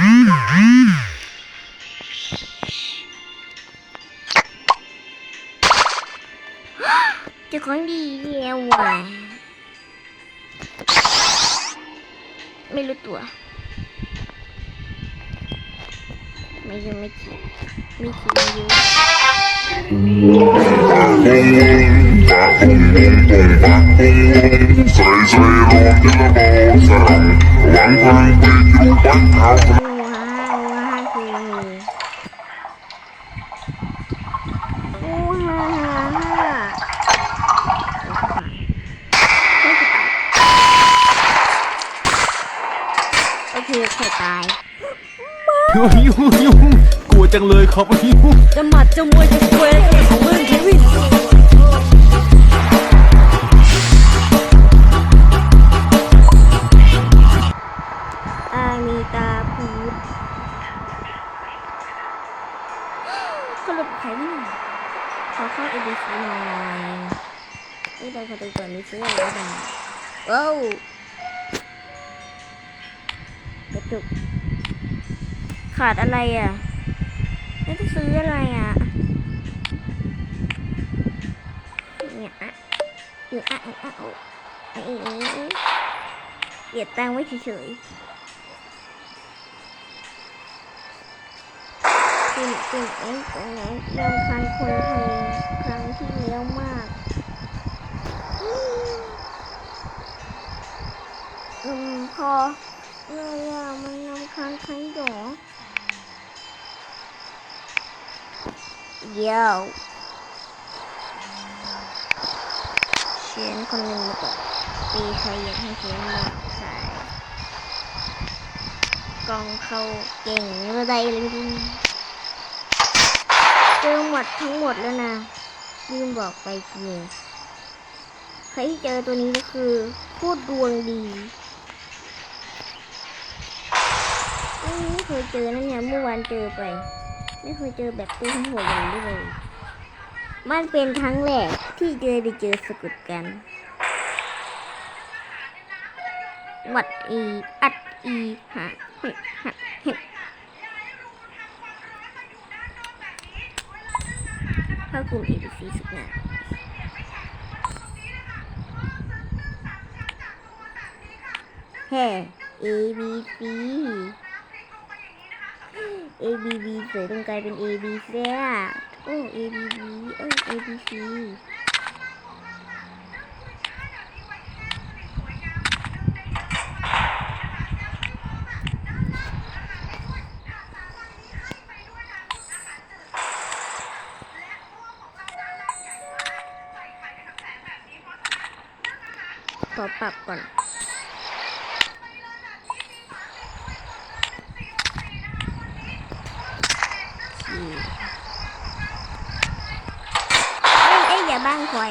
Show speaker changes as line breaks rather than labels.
เจะของดีแล้วว่ะไม่รู้ตัว ไม่รู้ไม่คิดไม่คิดไม่รู้
Srei srei rom de la bo sarong Wang pang pi yu bang hao
ว้าวว้าวคือว้าวฮ่า โอเคใครตาย
ยุ่งยุ่งยุ่งกลัวจังเลยครับยุ่ง
จะหมัดจะมวยจะควยอะไรของมึงเควิน
อามีตาพูดสรุปใครวิ่งข อเข้าเอดีซีหน่อยนี่ไปพอดูก่อนมีซื้ออะไรบ้างว้าวกระจุก ขาดอะไรอะไม่ต้องซื้ออะไรอะเนี่ยอะเนี่ยอะอะอะโอ้ยเหยียดตังไว้เฉยๆ กินกินเองตรงไหนรำคาญคนไทยครั้งที่แล้วมากอืมพอเลยอะมันรำคาญใครหรอเดี๋ยวเชียนคนหนึ่งมาก่อนปีใครอยากให้เชียนมาใส่กองเขาเก่งอะไรเลย เจอหมดทั้งหมดแล้วนะลืมบอกไปจริงใครที่เจอตัวนี้ก็คือพูดดวงดีไม่เคยเจอนะเนี่ยเมื่อวานเจอไป ไม่เคยเจอแบบตัวหัวอย่างนี้เลยมันเป็นครั้งแรกที่เจอได้เจอสกุดกันหวัดอี อัดอีหะเห็ดหะเห็ด เข้ากลุ่ม ABC สุดหนาแฮ่ ABC ABB เสยตรงกลายเป็น AB เสียโอ้ ABB เอ้ย ABC ข อปรับก่อน เอ้ยเอ้ยอย่าบ้างคอย